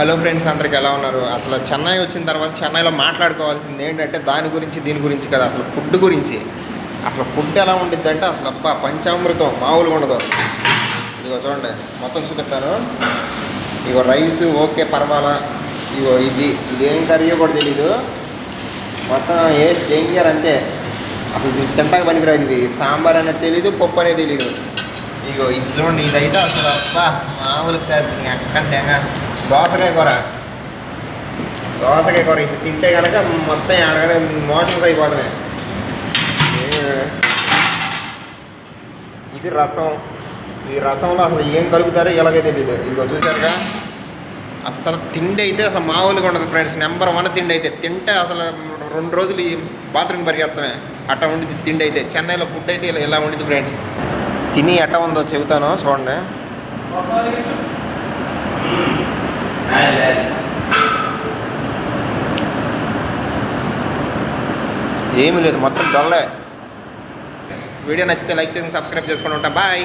Hello friends అందరికి ఎలా ఉన్నారు? అసలు చెన్నై వచ్చిన తర్వాత చెన్నైలో మాట్లాడుకోవాల్సింది ఏంటంటే దాని గురించి దీని గురించి కదా అసలు ఫుడ్ గురించి. అసలు ఫుడ్ ఎలా ఉండిద్ది అంటే అసలు అప్ప పంచామృతం మామూలుగా ఉండదు. ఇదిగో చూడండి మొత్తం చూపిస్తాను. ఇగో రైస్ ఓకే పర్వాలా. ఇగో ఇది ఇదేం కర్రీ కూడా తెలీదు. మొత్తం ఏ దేంగారు అంతే. అసలు ఇది తింటాక పనికిరాదు ఇది. సాంబార్ అనేది తెలీదు పప్పు అనేది తెలీదు. ఇగో ఇది చూడండి ఇదైతే అసలు అబ్బా మామూలు కాదు నీ అక్క తెగ దోసకాయ కూర. దోసకాయ కూర ఇది తింటే కనుక మొత్తం అడగడ మోషన్స్ అయిపోతున్నాయి. ఇది రసం. ఈ రసంలో అసలు ఏం కలుపుతారో ఎలాగో తెలియదు ఇదిగో చూసారుగా అసలు తిండి అయితే అసలు మామూలుగా ఉండదు ఫ్రెండ్స్. నెంబర్ వన్ తిండి అయితే. తింటే అసలు రెండు రోజులు బాత్రూమ్ పరిగెత్తమే. అట్ట ఉండిద్ది తిండి అయితే. చెన్నైలో ఫుడ్ అయితే ఇలా ఇలా ఉండిద్ది ఫ్రెండ్స్. తిని ఎట్ట ఉందో చెబుతాను. చూడండి. ఏమీ లేదు మొత్తం డొల్లే. వీడియో నచ్చితే లైక్ చేసి సబ్స్క్రైబ్ చేసుకుని ఉంటాం. బాయ్.